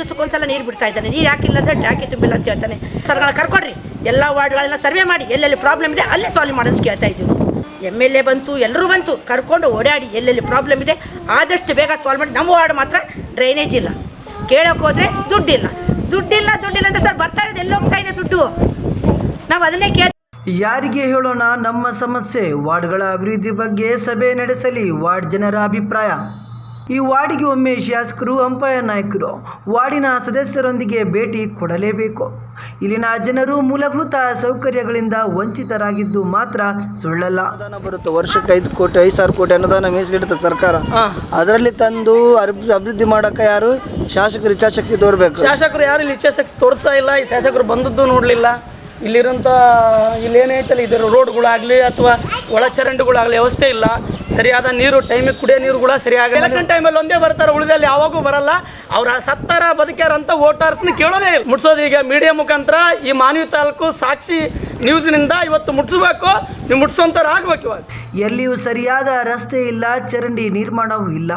ದಿವಸಕ್ಕೊಂದ್ಸಲ ನೀರು ಬಿಡ್ತಾ ಇದ್ದಾನೆ. ನೀರು ಯಾಕಿಲ್ಲ ಅಂದ್ರೆ ಟ್ಯಾಕಿ ತುಂಬಿಲ್ಲ ಅಂತ ಹೇಳ್ತಾನೆ. ಸರ್ಗಳ ಕರ್ಕೊಡ್ರಿ. ಎಲ್ಲ ವಾರ್ಡ್ಗಳನ್ನ ಸರ್ವೆ ಮಾಡಿ. ಎಲ್ಲೆಲ್ಲಿ ಪ್ರಾಬ್ಲಮ್ ಇದೆ ಅಲ್ಲೇ ಸಾಲ್ವ್ ಮಾಡೋದು ಕೇಳ್ತಾ ಇದ್ದೀವಿ ಎಂ ಎಲ್ ಎ ಬಂತು, ಎಲ್ಲರೂ ಬಂತು. ಕರ್ಕೊಂಡು ಓಡಾಡಿ ಎಲ್ಲೆಲ್ಲಿ ಪ್ರಾಬ್ಲಮ್ ಇದೆ ಆದಷ್ಟು ಬೇಗ ಸಾಲ್ವ್ ಮಾಡಿ. ನಮ್ಮ ವಾರ್ಡ್ ಮಾತ್ರ ಡ್ರೈನೇಜ್ ಇಲ್ಲ. ಕೇಳೋಕೆ ಹೋದ್ರೆ ದುಡ್ಡಿಲ್ಲ. ದುಡ್ಡಿಲ್ಲ ದುಡ್ಡಿಲ್ಲ ಅಂತ ಸರ್ ಬರ್ತಾ ಇರೋದು ಎಲ್ಲಿ ಹೋಗ್ತಾ ಇದೆ ದುಡ್ಡು? ನಾವು ಅದನ್ನೇ ಕೇಳ ಯಾರಿಗೆ ಹೇಳೋಣ ನಮ್ಮ ಸಮಸ್ಯೆ? ವಾರ್ಡ್ಗಳ ಅಭಿವೃದ್ಧಿ ಬಗ್ಗೆ ಸಭೆ ನಡೆಸಲಿ. ವಾರ್ಡ್ ಜನರ ಅಭಿಪ್ರಾಯ? ಈ ವಾರ್ಡಿಗೆ ಒಮ್ಮೆ ಶಾಸಕರು ಅಂಪೈರ್ ನಾಯಕರು ವಾರ್ಡಿನ ಸದಸ್ಯರೊಂದಿಗೆ ಭೇಟಿ ಕೊಡಲೇಬೇಕು. ಇಲ್ಲಿನ ಜನರು ಮೂಲಭೂತ ಸೌಕರ್ಯಗಳಿಂದ ವಂಚಿತರಾಗಿದ್ದು ಮಾತ್ರ ಸುಳ್ಳಲ್ಲ. ಅನುದಾನ ಬರುತ್ತೆ. ವರ್ಷಕ್ಕೆ ಐದು ಕೋಟಿ ಐದು ಸಾವಿರ ಕೋಟಿ ಅನುದಾನ ಮೀಸಲಿಡುತ್ತೆ ಸರ್ಕಾರ. ಅದರಲ್ಲಿ ತಂದು ಅಭಿವೃದ್ಧಿ ಅಭಿವೃದ್ಧಿ ಮಾಡಕ್ಕೆ ಯಾರು? ಶಾಸಕರು ಇಚ್ಛಾಶಕ್ತಿ ತೋರ್ಬೇಕು. ಶಾಸಕರು ಯಾರು ಇಲ್ಲಿ ಇಚ್ಛಾಶಕ್ತಿ ತೋರಿಸ್ತಾ ಇಲ್ಲ. ಈ ಶಾಸಕರು ಬಂದದ್ದು ನೋಡಲಿಲ್ಲ. ಇಲ್ಲಿರೋಂಥ ಇಲ್ಲೇನೈತಲ್ಲ ಇದರ ರೋಡ್ಗಳಾಗಲಿ ಅಥವಾ ಒಳಚರಂಡಿಗಳಾಗಲಿ ವ್ಯವಸ್ಥೆ ಇಲ್ಲ. ಸರಿಯಾದ ನೀರು ಟೈಮಿಗೆ ಕುಡಿಯೋ ನೀರುಗಳ ಸರಿಯಾಗಿ ಎಲೆಕ್ಷನ್ ಟೈಮಲ್ಲಿ ಒಂದೇ ಬರ್ತಾರೆ, ಉಳಿದಲ್ಲಿ ಯಾವಾಗೂ ಬರಲ್ಲ. ಅವ್ರ ಸತ್ತಾರ ಬದುಕ್ಯಾರಂತ ವೋಟರ್ಸ್ನ ಕೇಳೋದೇ ಇಲ್ಲ. ಮುಟ್ಸೋದು ಈಗ ಮೀಡಿಯಾ ಮುಖಾಂತರ ಈ ಮಾನವಿ ತಾಲೂಕು ಸಾಕ್ಷಿ ನ್ಯೂಸ್ನಿಂದ ಇವತ್ತು ಮುಟ್ಸ್ಬೇಕು, ನೀವು ಮುಟ್ಸೋಂಥವ್ರು ಇವಾಗ. ಎಲ್ಲಿಯೂ ಸರಿಯಾದ ರಸ್ತೆ ಇಲ್ಲ, ಚರಂಡಿ ನಿರ್ಮಾಣವೂ ಇಲ್ಲ.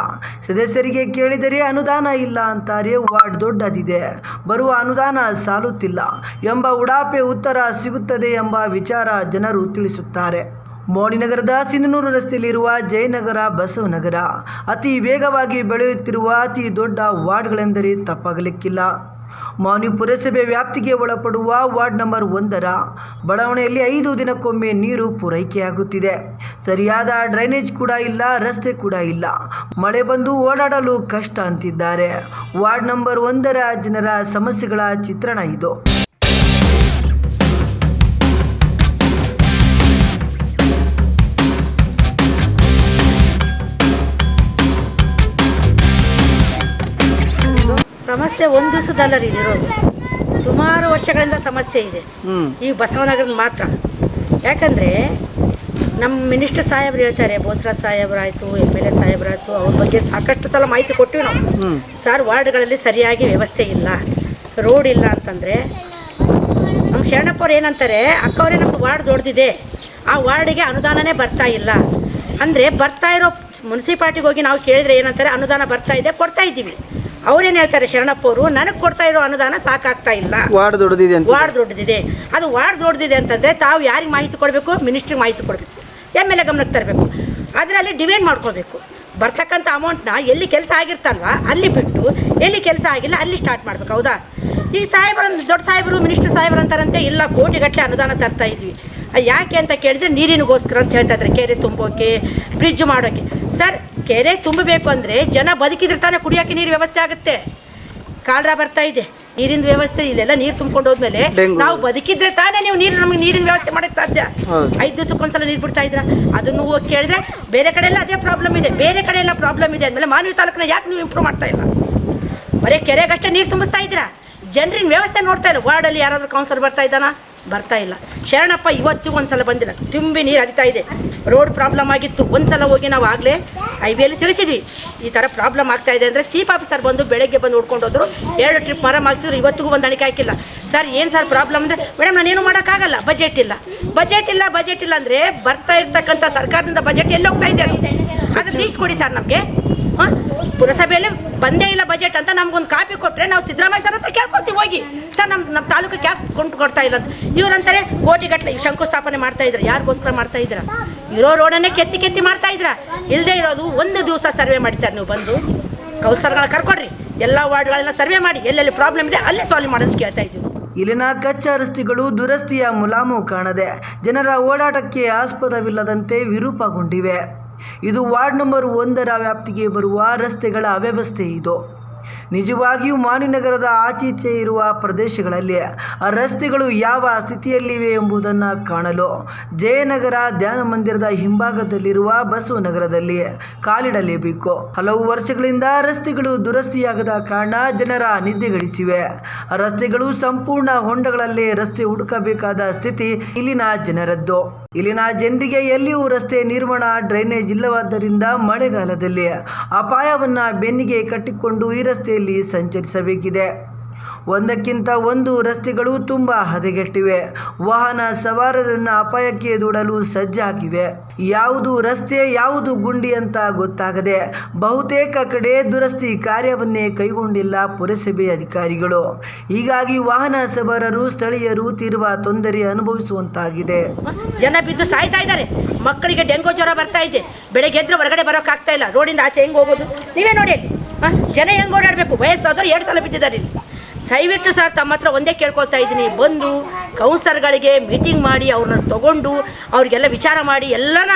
ಸದಸ್ಯರಿಗೆ ಕೇಳಿದರೆ ಅನುದಾನ ಇಲ್ಲ ಅಂತಾರೆ, ವಾರ್ಡ್ ದೊಡ್ಡದಿದೆ. ಬರುವ ಅನುದಾನ ಸಾಲುತ್ತಿಲ್ಲ ಎಂಬ ಉಡಾಪೆ ಉತ್ತರ ಸಿಗುತ್ತದೆ ಎಂಬ ವಿಚಾರ ಜನರು ತಿಳಿಸುತ್ತಾರೆ. ಮೋಡಿನಗರದ ಸಿಂಧನೂರು ರಸ್ತೆಯಲ್ಲಿರುವ ಜಯನಗರ ಬಸವನಗರ ಅತಿ ವೇಗವಾಗಿ ಬೆಳೆಯುತ್ತಿರುವ ಅತಿ ದೊಡ್ಡ ವಾರ್ಡ್ಗಳೆಂದರೆ ತಪ್ಪಾಗಲಿಕ್ಕಿಲ್ಲ. ಮೌನಿ ಪುರಸಭೆ ವ್ಯಾಪ್ತಿಗೆ ಒಳಪಡುವ ವಾರ್ಡ್ ನಂಬರ್ ಒಂದರ ಬಡಾವಣೆಯಲ್ಲಿ ಐದು ದಿನಕ್ಕೊಮ್ಮೆ ನೀರು ಪೂರೈಕೆಯಾಗುತ್ತಿದೆ. ಸರಿಯಾದ ಡ್ರೈನೇಜ್ ಕೂಡ ಇಲ್ಲ, ರಸ್ತೆ ಕೂಡ ಇಲ್ಲ. ಮಳೆ ಬಂದು ಓಡಾಡಲು ಕಷ್ಟ ಅಂತಿದ್ದಾರೆ. ವಾರ್ಡ್ ನಂಬರ್ ಒಂದರ ಜನರ ಸಮಸ್ಯೆಗಳ ಚಿತ್ರಣ ಇದು. ಸಮಸ್ಯೆ ಒಂದು ದಿವಸದಲ್ಲ ರೀ ಇರೋದು. ಸುಮಾರು ವರ್ಷಗಳಿಂದ ಸಮಸ್ಯೆ ಇದೆ. ಈ ಬಸವನಗರ ಮಾತ್ರ. ಯಾಕಂದರೆ ನಮ್ಮ ಮಿನಿಸ್ಟರ್ ಸಾಹೇಬ್ರು ಹೇಳ್ತಾರೆ ಬೋಸ್ರಾ ಸಾಹೇಬ್ರಾಯಿತು ಎಂ ಎಲ್ ಎ ಸಾಹೇಬ್ರಾಯಿತು ಅವ್ರ ಬಗ್ಗೆ ಸಾಕಷ್ಟು ಸಲ ಮಾಹಿತಿ ಕೊಟ್ಟಿವಿ ನಾವು. ಸರ್ ವಾರ್ಡ್ಗಳಲ್ಲಿ ಸರಿಯಾಗಿ ವ್ಯವಸ್ಥೆ ಇಲ್ಲ ರೋಡ್ ಇಲ್ಲ ಅಂತಂದರೆ ನಮ್ಮ ಶರಣಪ್ಪವ್ರು ಏನಂತಾರೆ ಅಕ್ಕವರೇ ನಮ್ಮ ವಾರ್ಡ್ ದೊಡ್ಡದಿದೆ. ಆ ವಾರ್ಡಿಗೆ ಅನುದಾನನೇ ಬರ್ತಾ ಇಲ್ಲ. ಅಂದರೆ ಬರ್ತಾ ಇರೋ ಮುನ್ಸಿಪಾಲ್ಟಿಗೆ ಹೋಗಿ ನಾವು ಕೇಳಿದ್ರೆ ಏನಂತಾರೆ ಅನುದಾನ ಬರ್ತಾ ಇದೆ ಕೊಡ್ತಾ ಇದ್ದೀವಿ. ಅವ್ರೇನು ಹೇಳ್ತಾರೆ ಶರಣಪ್ಪವರು ನನಗೆ ಕೊಡ್ತಾ ಇರೋ ಅನುದಾನ ಸಾಕಾಗ್ತಾ ಇಲ್ಲ. ವಾರ್ಡ್ ದೊಡ್ಡದಿದೆ ಅಂತ. ವಾರ್ಡ್ ದೊಡ್ಡದಿದೆ. ಅದು ವಾರ್ಡ್ ದೊಡ್ಡದಿದೆ ಅಂತಂದರೆ ತಾವು ಯಾರಿಗೆ ಮಾಹಿತಿ ಕೊಡಬೇಕು? ಮಿನಿಸ್ಟ್ರಿಗೆ ಮಾಹಿತಿ ಕೊಡಬೇಕು. ಎಂ ಎಲ್ ಎ ಗಮನಕ್ಕೆ ತರಬೇಕು. ಅದರಲ್ಲಿ ಡಿವೈಡ್ ಮಾಡ್ಕೋಬೇಕು. ಬರ್ತಕ್ಕಂಥ ಅಮೌಂಟ್ನ ಎಲ್ಲಿ ಕೆಲಸ ಆಗಿರ್ತಲ್ವ ಅಲ್ಲಿ ಬಿಟ್ಟು ಎಲ್ಲಿ ಕೆಲಸ ಆಗಿಲ್ಲ ಅಲ್ಲಿ ಸ್ಟಾರ್ಟ್ ಮಾಡ್ಬೇಕು. ಹೌದಾ? ಈಗ ಸಾಹೇಬರ ದೊಡ್ಡ ಸಾಹೇಬರು ಮಿನಿಸ್ಟರ್ ಸಾಹೇಬರು ಅಂತಾರಂತೆ ಇಲ್ಲ ಕೋಟಿಗಟ್ಟಲೆ ಅನುದಾನ ತರ್ತಾ ಇದ್ವಿ. ಯಾಕೆ ಅಂತ ಕೇಳಿದ್ರೆ ನೀರಿನಗೋಸ್ಕರ ಅಂತ ಹೇಳ್ತಾ ಇದ್ರೆ ಕೆರೆ ತುಂಬೋಕೆ ಬ್ರಿಡ್ಜ್ ಮಾಡೋಕೆ. ಸರ್ ಕೆರೆ ತುಂಬಬೇಕು ಅಂದರೆ ಜನ ಬದುಕಿದ್ರೆ ತಾನೇ ಕುಡಿಯೋಕೆ ನೀರು ವ್ಯವಸ್ಥೆ ಆಗುತ್ತೆ. ಕಾಲರ ಬರ್ತಾ ಇದೆ. ನೀರಿನ ವ್ಯವಸ್ಥೆ ಇಲ್ಲೆಲ್ಲ ನೀರು ತುಂಬಿಕೊಂಡು ಹೋದ್ಮೇಲೆ ನಾವು ಬದುಕಿದ್ರೆ ತಾನೇ ನೀವು ನೀರು ನಮಗೆ ನೀರಿನ ವ್ಯವಸ್ಥೆ ಮಾಡಕ್ಕೆ ಸಾಧ್ಯ. ಐದು ಐದು ದಿವಸಕ್ಕೊಂದ್ಸಲ ನೀರು ಬಿಡ್ತಾ ಇದ್ರ ಅದನ್ನು ಹೋಗಿ ಕೇಳಿದ್ರೆ ಬೇರೆ ಕಡೆ ಎಲ್ಲ ಅದೇ ಪ್ರಾಬ್ಲಮ್ ಇದೆ. ಬೇರೆ ಕಡೆ ಎಲ್ಲ ಪ್ರಾಬ್ಲಮ್ ಇದೆ ಅಂದಮೇಲೆ ಮಾನವಿ ತಾಲೂಕನ್ನ ಯಾಕೆ ನೀವು ಇಂಪ್ರೂವ್ ಮಾಡ್ತಾ ಇಲ್ಲ? ಬರೀ ಕೆರೆಗಷ್ಟೇ ನೀರು ತುಂಬಿಸ್ತಾ ಇದ್ದೀರಾ? ಜನರಿನ ವ್ಯವಸ್ಥೆ ನೋಡ್ತಾ ಇಲ್ಲ ವಾರ್ಡಲ್ಲಿ ಯಾರಾದರೂ ಕೌನ್ಸಲ್ ಬರ್ತಾ ಇದ್ದಾನ? ಬರ್ತಾ ಇಲ್ಲ. ಶರಣಪ್ಪ, ಇವತ್ತಿಗೂ ಒಂದ್ಸಲ ಬಂದಿಲ್ಲ. ತುಂಬಿ ನೀರು ಹರಿತಾ ಇದೆ. ರೋಡ್ ಪ್ರಾಬ್ಲಮ್ ಆಗಿತ್ತು. ಒಂದ್ಸಲ ಹೋಗಿ ನಾವು ಆಗಲೇ ವಿ ತಿಳಿಸಿದ್ವಿ. ಈ ಥರ ಪ್ರಾಬ್ಲಮ್ ಆಗ್ತಾ ಇದೆ ಅಂದರೆ ಚೀಫ್ ಆಫೀಸರ್ ಬಂದು ಬೆಳಗ್ಗೆ ಬಂದು ನೋಡ್ಕೊಂಡು ಹೋದ್ರು. ಎರಡು ಟ್ರಿಪ್ ಮರ ಮಾಡಿಸಿದ್ರು ಇವತ್ತಿಗೂ ಒಂದು ಅಣಿಕೆ ಹಾಕಿಲ್ಲ. ಸರ್ ಏನು ಸರ್ ಪ್ರಾಬ್ಲಮ್ ಅಂದರೆ ಮೇಡಮ್ ನಾನೇನು ಮಾಡೋಕ್ಕಾಗಲ್ಲ ಬಜೆಟ್ ಇಲ್ಲ. ಬಜೆಟ್ ಇಲ್ಲ ಬಜೆಟ್ ಇಲ್ಲ ಅಂದರೆ ಬರ್ತಾ ಇರ್ತಕ್ಕಂಥ ಸರ್ಕಾರದಿಂದ ಬಜೆಟ್ ಎಲ್ಲಿ ಹೋಗ್ತಾ ಇದೆ? ಅದು ಲಿಸ್ಟ್ ಕೊಡಿ ಸರ್ ನಮಗೆ. ಹಾಂ? ಪುರಸಭೆಯಲ್ಲಿ ಬಂದೇ ಇಲ್ಲ ಬಜೆಟ್ ಅಂತ ನಮ್ಗೊಂದು ಕಾಪಿ ಕೊಟ್ಟರೆ ನಾವು ಸಿದ್ದರಾಮಯ್ಯ ಸರ್ ಹತ್ರ ಕೇಳ್ಕೊತೀವಿ ಹೋಗಿ. ಸರ್ ನಮ್ಮ ನಮ್ಮ ತಾಲೂಕಿಗೆ ಯಾಕೆ ಕೊಂಡು ಕೊಡ್ತಾ ಇಲ್ಲ ಅಂತ. ಇವ್ರಂತಾರೆ ಕೋಟಿಗಟ್ಟಲೆ ಶಂಕುಸ್ಥಾಪನೆ ಮಾಡ್ತಾ ಇದ್ರೆ ಯಾರಿಗೋಸ್ಕರ ಮಾಡ್ತಾ ಇದ್ರ ಇರೋ ರೋಡನ್ನೇ ಕೆತ್ತಿ ಕೆತ್ತಿ ಮಾಡ್ತಾ ಇದ್ರ ಇಲ್ಲದೆ ಇರೋದು ಒಂದು ದಿವಸ ಸರ್ವೆ ಮಾಡಿ ಸರ್ ನೀವು ಬಂದು. ಕೌಸರ್ಗಳ ಕರ್ಕೊಡ್ರಿ. ಎಲ್ಲ ವಾರ್ಡ್ಗಳೆಲ್ಲ ಸರ್ವೆ ಮಾಡಿ. ಎಲ್ಲೆಲ್ಲಿ ಪ್ರಾಬ್ಲಮ್ ಇದೆ ಅಲ್ಲೇ ಸಾಲ್ವ್ ಮಾಡೋದು ಕೇಳ್ತಾ ಇದ್ದೀವಿ ಇಲ್ಲಿನ ಕಚ್ಚಾ ರಸ್ತೆಗಳು ದುರಸ್ತಿಯ ಮುಲಾಮು ಕಾಣದೆ. ಜನರ ಓಡಾಟಕ್ಕೆ ಆಸ್ಪದವಿಲ್ಲದಂತೆ ವಿರೂಪಗೊಂಡಿವೆ. ಇದು ವಾರ್ಡ್ ನಂಬರ್ ಒಂದರ ವ್ಯಾಪ್ತಿಗೆ ಬರುವ ರಸ್ತೆಗಳ ಅವ್ಯವಸ್ಥೆ ಇದು. ನಿಜವಾಗಿಯೂ ಮಾನಿನಗರದ ಆಚೀಚೆ ಇರುವ ಪ್ರದೇಶಗಳಲ್ಲಿ ಆ ರಸ್ತೆಗಳು ಯಾವ ಸ್ಥಿತಿಯಲ್ಲಿವೆ ಎಂಬುದನ್ನು ಕಾಣಲು ಜಯನಗರ ಧ್ಯಾನ ಮಂದಿರದ ಹಿಂಭಾಗದಲ್ಲಿರುವ ಬಸವನಗರದಲ್ಲಿ ಕಾಲಿಡಲೇಬೇಕು. ಹಲವು ವರ್ಷಗಳಿಂದ ರಸ್ತೆಗಳು ದುರಸ್ತಿಯಾಗದ ಕಾರಣ ಜನರ ನಿದ್ದೆಗಳಿಸಿವೆ. ರಸ್ತೆಗಳು ಸಂಪೂರ್ಣ ಹೊಂಡಗಳಲ್ಲಿ ರಸ್ತೆ ಹುಡುಕಬೇಕಾದ ಸ್ಥಿತಿ ಇಲ್ಲಿನ ಜನರದ್ದು. ಇಲ್ಲಿನ ಜನರಿಗೆ ಎಲ್ಲಿಯೂ ರಸ್ತೆ ನಿರ್ಮಾಣ ಡ್ರೈನೇಜ್ ಇಲ್ಲವಾದ್ದರಿಂದ ಮಳೆಗಾಲದಲ್ಲಿ ಅಪಾಯವನ್ನ ಬೆನ್ನಿಗೆ ಕಟ್ಟಿಕೊಂಡು ಈ ರಸ್ತೆಯಲ್ಲಿ ಸಂಚರಿಸಬೇಕಿದೆ. ಒಂದಕ್ಕಿಂತ ಒಂದು ರಸ್ತೆಗಳು ತುಂಬ ಹದಗೆಟ್ಟಿವೆ. ವಾಹನ ಸವಾರರನ್ನು ಅಪಾಯಕ್ಕೆ ದೂಡಲು ಸಜ್ಜಾಗಿವೆ. ಯಾವುದು ರಸ್ತೆ, ಯಾವುದು ಗುಂಡಿ ಅಂತ ಗೊತ್ತಾಗದೆ ಬಹುತೇಕ ಕಡೆ ದುರಸ್ತಿ ಕಾರ್ಯವನ್ನೇ ಕೈಗೊಂಡಿಲ್ಲ ಪುರಸಭೆ ಅಧಿಕಾರಿಗಳು. ಹೀಗಾಗಿ ವಾಹನ ಸವಾರರು, ಸ್ಥಳೀಯರು ತೀರುವ ತೊಂದರೆ ಅನುಭವಿಸುವಂತಾಗಿದೆ. ಜನ ಬಿದ್ದು ಸಾಯ್ತಾ ಇದ್ದಾರೆ. ಮಕ್ಕಳಿಗೆ ಡೆಂಗು ಜ್ವರ ಬರ್ತಾ ಇದೆ. ಬೆಳಗ್ಗೆ ಎದ್ರೆ ಹೊರಗಡೆ ಬರೋಕ್ಕಾಗ್ತಾ ಇಲ್ಲ. ರೋಡಿಂದ ಆಚೆ ಹೆಂಗೆ ಹೋಗೋದು? ನೀವೇ ನೋಡಿ ಜನ ಹೆಂಗೆ ಓಡಾಡಬೇಕು? ವಯಸ್ಸಾದವರು ಎರಡು ಸಲ ಬಿದ್ದಿದ್ದಾರೆ ದಯವಿಟ್ಟು ಸರ್ ತಮ್ಮ ಹತ್ರ ಒಂದೇ ಕೇಳ್ಕೊಳ್ತಾ ಇದ್ದೀನಿ. ಬಂದು ಕೌನ್ಸರ್ಗಳಿಗೆ ಮೀಟಿಂಗ್ ಮಾಡಿ ಅವ್ರನ್ನ ತಗೊಂಡು ಅವ್ರಿಗೆಲ್ಲ ವಿಚಾರ ಮಾಡಿ ಎಲ್ಲನ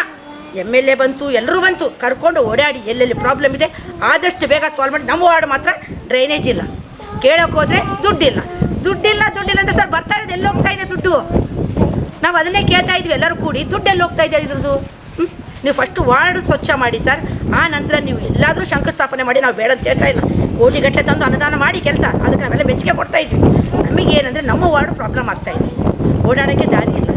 ಎಂ ಎಲ್ ಎ ಬಂತು, ಎಲ್ಲರೂ ಬಂತು. ಕರ್ಕೊಂಡು ಓಡಾಡಿ ಎಲ್ಲೆಲ್ಲಿ ಪ್ರಾಬ್ಲಮ್ ಇದೆ, ಆದಷ್ಟು ಬೇಗ ಸಾಲ್ವ್ ಮಾಡಿ. ನಮ್ಮ ವಾರ್ಡ್ ಮಾತ್ರ ಡ್ರೈನೇಜ್ ಇಲ್ಲ. ಕೇಳೋಕೆ ಹೋದರೆ ದುಡ್ಡಿಲ್ಲ. ದುಡ್ಡಿಲ್ಲ ದುಡ್ಡಿಲ್ಲ ಅಂತ ಸರ್ ಬರ್ತಾ ಇರೋದು ಎಲ್ಲಿ ಹೋಗ್ತಾ ಇದೆ ದುಡ್ಡು? ನಾವು ಅದನ್ನೇ ಕೇಳ್ತಾ ಇದ್ವಿ, ಎಲ್ಲರೂ ಕೂಡಿ. ದುಡ್ಡು ಎಲ್ಲಿ ಹೋಗ್ತಾ ಇದೆ ಇದ್ರದ್ದು? ನೀವು ಫಸ್ಟ್ ವಾರ್ಡ್ ಸ್ವಚ್ಛ ಮಾಡಿ ಸರ್ ಆ ನಂತರ ನೀವು ಎಲ್ಲಾದರೂ ಶಂಕುಸ್ಥಾಪನೆ ಮಾಡಿ ನಾವು ಬೇಡ ಅಂತ ಹೇಳ್ತಾ ಇಲ್ಲ. ಕೋಟಿಗಟ್ಟಲೆ ತಂದು ಅನುದಾನ ಮಾಡಿ ಕೆಲಸ. ಅದಕ್ಕೆ ನಾವೆಲ್ಲ ಮೆಚ್ಚುಗೆ ಕೊಡ್ತಾ ಇದ್ವಿ. ನಮಗೆ ಏನಂದರೆ ನಮ್ಮ ವಾರ್ಡ್ ಪ್ರಾಬ್ಲಮ್ ಆಗ್ತಾ ಇದೆ. ಓಡಾಡೋಕ್ಕೆ ದಾರಿ ಇಲ್ಲ.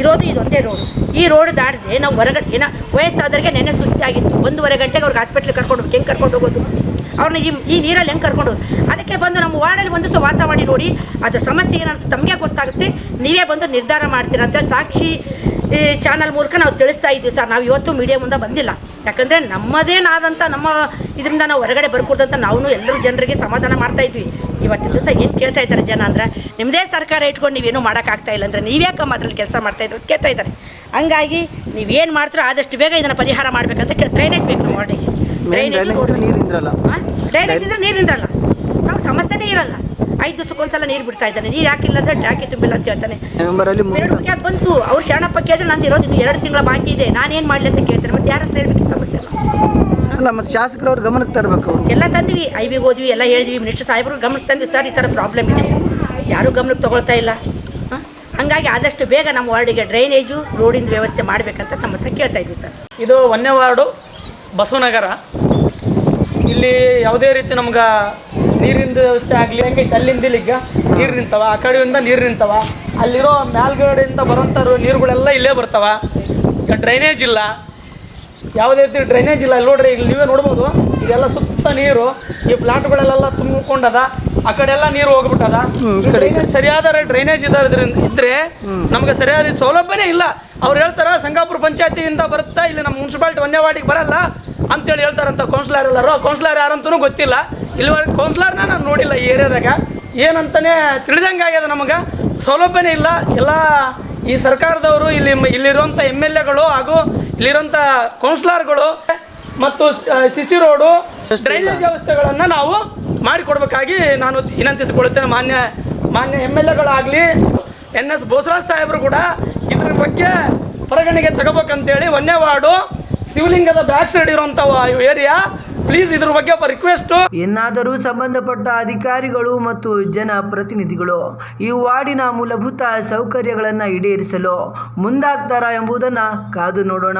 ಇರೋದು ಇದೊಂದೇ ರೋಡು ಈ ರೋಡ್ ದಾಡಿದ್ರೆ ನಾವು ಹೊರಗಡೆ ಏನೋ ವಯಸ್ಸಾದವ್ರಿಗೆ ನೆನ್ನೆ ಸುಸ್ತಿಯಾಗಿತ್ತು. ಒಂದೂವರೆ ಗಂಟೆಗೆ ಅವ್ರಿಗೆ ಹಾಸ್ಪಿಟ್ಲಿಗೆ ಕರ್ಕೊಂಡು ಹೋಗಿ ಹೆಂಗೆ ಕರ್ಕೊಂಡು ಹೋಗೋದು? ಅವ್ರನ್ನ ಈ ಈ ನೀರಲ್ಲಿ ಹೆಂಗೆ ಕರ್ಕೊಂಡು ಹೋಗೋದು? ಅದಕ್ಕೆ ಬಂದು ನಮ್ಮ ವಾರ್ಡಲ್ಲಿ ಒಂದು ವಾಸ ಮಾಡಿ ನೋಡಿ, ಅದರ ಸಮಸ್ಯೆ ಏನಂತ ತಮಗೆ ಗೊತ್ತಾಗುತ್ತೆ. ನೀವೇ ಬಂದು ನಿರ್ಧಾರ ಮಾಡ್ತೀರ ಅಂತ ಸಾಕ್ಷಿ ಈ ಚಾನಲ್ ಮೂಲಕ ನಾವು ತಿಳಿಸ್ತಾ ಇದ್ದೀವಿ ಸರ್. ನಾವು ಇವತ್ತು ಮೀಡಿಯಾ ಮುಂದೆ ಬಂದಿಲ್ಲ. ಯಾಕಂದರೆ ನಮ್ಮದೇನಾದಂಥ ನಮ್ಮ ಇದರಿಂದ ನಾವು ಹೊರಗಡೆ ಬರ್ಕೊಡ್ದಂತ ನಾವು ಎಲ್ಲರೂ ಜನರಿಗೆ ಸಮಾಧಾನ ಮಾಡ್ತಾ ಇದ್ವಿ. ಇವತ್ತಿನ ದಿವಸ ಏನು ಕೇಳ್ತಾ ಇದ್ದಾರೆ ಜನ ಅಂದ್ರೆ ನಿಮ್ಮದೇ ಸರ್ಕಾರ ಇಟ್ಕೊಂಡು ನೀವೇನು ಮಾಡೋಕ್ಕಾಗ್ತಾ ಇಲ್ಲ ಅಂದರೆ ನೀವ್ಯಾಕಮ್ಮ ಅದ್ರಲ್ಲಿ ಕೆಲಸ ಮಾಡ್ತಾ ಇದ್ರು ಅಂತ ಕೇಳ್ತಾ ಇದ್ದಾರೆ. ಹಂಗಾಗಿ ನೀವೇನು ಮಾಡ್ತೀರೋ ಆದಷ್ಟು ಬೇಗ ಇದನ್ನು ಪರಿಹಾರ ಮಾಡಬೇಕಂತ ಕೇಳಿ ಡ್ರೈನೇಜ್ ಬೇಕು ನಮ್ಮ ಡ್ರೈನೇಜ್ ಡ್ರೈನೇಜ್ ಇದ್ರೆ ನೀರು ನಿಂದ್ರಲ್ಲ ನಮ್ಗೆ ಸಮಸ್ಯೆನೇ ಇರಲ್ಲ. ಐದು ದಿವಸಕ್ಕೊಂದ್ಸಲ ನೀರು ಬಿಡ್ತಾ ಇದ್ದಾನೆ. ನೀರು ಯಾಕಿಲ್ಲ ಅಂದರೆ ಟ್ಯಾಕಿ ತುಂಬಿಲ್ಲ ಅಂತ ಹೇಳ್ತಾನೆ. ಯಾಕೆ ಬಂತು. ಅವ್ರು ಶರಣಪ್ಪ ಕೇಳಿದ್ರೆ ನಾನು ಇರೋದು ಇನ್ನು ಎರಡು ತಿಂಗಳ ಬಾಕಿ ಇದೆ. ನಾನೇನು ಮಾಡಲಿ ಅಂತ ಕೇಳ್ತಾರೆ. ಮತ್ತೆ ಯಾರು ಹೇಳಬೇಕು ಸಮಸ್ಯೆ? ಅಲ್ಲ ಮತ್ತು ಶಾಸಕರು ಅವ್ರು ಗಮನಕ್ಕೆ ತರಬೇಕು. ಅವರು ಎಲ್ಲ ತಂದ್ವಿ. ಐ ಬಿಗೆ ಹೋದ್ವಿ ಎಲ್ಲ ಹೇಳಿದ್ವಿ. ಮಿನಿಸ್ಟರ್ ಸಾಹೇಬರು ಗಮನಕ್ಕೆ ತಂದ್ವಿ. ಸರ್ ಈ ಥರ ಪ್ರಾಬ್ಲಮ್ ಇದೆ. ಯಾರು ಗಮನಕ್ಕೆ ತಗೊಳ್ತಾ ಇಲ್ಲ? ಹಂಗಾಗಿ ಆದಷ್ಟು ಬೇಗ ನಮ್ಮ ವಾರ್ಡಿಗೆ ಡ್ರೈನೇಜು ರೋಡಿಂದ ವ್ಯವಸ್ಥೆ ಮಾಡಬೇಕಂತ ತಮ್ಮ ಹತ್ರ ಕೇಳ್ತಾ ಇದ್ವಿ ಸರ್. ಇದು ಒಂದನೇ ವಾರ್ಡು ಬಸವನಗರ. ಇಲ್ಲಿ ಯಾವುದೇ ರೀತಿ ನಮ್ಗೆ ನೀರಿನ ವ್ಯವಸ್ಥೆ ಆಗಲಿ. ಹೆಂಗೈತೆ ಅಲ್ಲಿಂದ ಇಲ್ಲಿಗೆ ನೀರು ನಿಂತವ ಆ ಕಡೆಯಿಂದ ನೀರು ನಿಂತವ. ಅಲ್ಲಿರೋ ಮ್ಯಾಲ್ಗಡೆಯಿಂದ ಬರೋಂಥ ನೀರುಗಳೆಲ್ಲ ಇಲ್ಲೇ ಬರ್ತಾವ. ಈಗ ಡ್ರೈನೇಜ್ ಇಲ್ಲ. ಯಾವುದೇ ರೀತಿ ಡ್ರೈನೇಜ್ ಇಲ್ಲ. ನೋಡ್ರಿ ಇಲ್ಲಿ ನೀವೇ ನೋಡ್ಬೋದು. ಇದೆಲ್ಲ ಸುತ್ತ ನೀರು. ಈ ಪ್ಲಾಟ್ಗಳೆಲ್ಲ ತುಂಬಿಕೊಂಡದ. ಆ ಕಡೆ ಎಲ್ಲ ನೀರು ಹೋಗ್ಬಿಟ್ಟದ ಸರಿಯಾದ ಡ್ರೈನೇಜ್ ಇದ್ರಿಂದ ಇದ್ರೆ ನಮ್ಗೆ ಸರಿಯಾದ ಸೌಲಭ್ಯನೇ ಇಲ್ಲ. ಅವ್ರು ಹೇಳ್ತಾರ ಸಂಗಾಪುರ ಪಂಚಾಯತಿಯಿಂದ ಬರುತ್ತಾ? ಇಲ್ಲಿ ನಮ್ಮ ಮುನ್ಸಿಪಾಲ್ಟಿ ವನ್ಯವಾಡಿಗೆ ಬರಲ್ಲ. ಅಂತೇಳಿ ಹೇಳ್ತಾರಂತ ಕೌನ್ಸಿಲರ್ ಎಲ್ಲರೂ. ಕೌನ್ಸಿಲರ್ ಯಾರಂತೂ ಗೊತ್ತಿಲ್ಲ. ಇಲ್ಲಿವರೆಗೆ ಕೌನ್ಸ್ಲರ್ನ ನಾನು ನೋಡಿಲ್ಲ ಈ ಏರಿಯಾದಾಗ. ಏನಂತಲೇ ತಿಳಿದಂಗೆ ಆಗ್ಯದ ನಮಗೆ. ಸೌಲಭ್ಯನೇ ಇಲ್ಲ. ಎಲ್ಲ ಈ ಸರ್ಕಾರದವರು ಇಲ್ಲಿ ಇಲ್ಲಿರುವಂಥ ಎಂ ಎಲ್ ಎಗಳು ಹಾಗೂ ಇಲ್ಲಿರುವಂಥ ಕೌನ್ಸಿಲರ್ಗಳು ಮತ್ತು ಸಿ ಸಿ ರೋಡು ಡ್ರೈನೇಜ್ ವ್ಯವಸ್ಥೆಗಳನ್ನು ನಾವು ಮಾಡಿಕೊಡ್ಬೇಕಾಗಿ ನಾನು ವಿನಂತಿಸಿಕೊಳ್ಳುತ್ತೇನೆ. ಮಾನ್ಯ ಮಾನ್ಯ ಎಂ ಎಲ್ ಎಗಳಾಗಲಿ ಎನ್ ಎಸ್ ಬೋಸರಾಜ್ ಸಾಹೇಬರು ಕೂಡ ಇದ್ರ ಬಗ್ಗೆ ಪರಿಗಣನೆಗೆ ತಗೋಬೇಕಂತೇಳಿ ಒಂದೇ ವಾರ್ಡು ಶಿವಲಿಂಗದ ಬ್ಯಾಕ್ ಸೈಡ್ ಇರುವಂಥ ಏರಿಯಾ ಪ್ಲೀಸ್ ಇದ್ರ ಬಗ್ಗೆ ಒಬ್ಬ ರಿಕ್ವೆಸ್ಟ್ ಏನಾದರೂ ಸಂಬಂಧಪಟ್ಟ ಅಧಿಕಾರಿಗಳು ಮತ್ತು ಜನಪ್ರತಿನಿಧಿಗಳು ಈ ವಾರ್ಡಿನ ಮೂಲಭೂತ ಸೌಕರ್ಯಗಳನ್ನು ಈಡೇರಿಸಲು ಮುಂದಾಗ್ತಾರಾ ಎಂಬುದನ್ನು ಕಾದು ನೋಡೋಣ.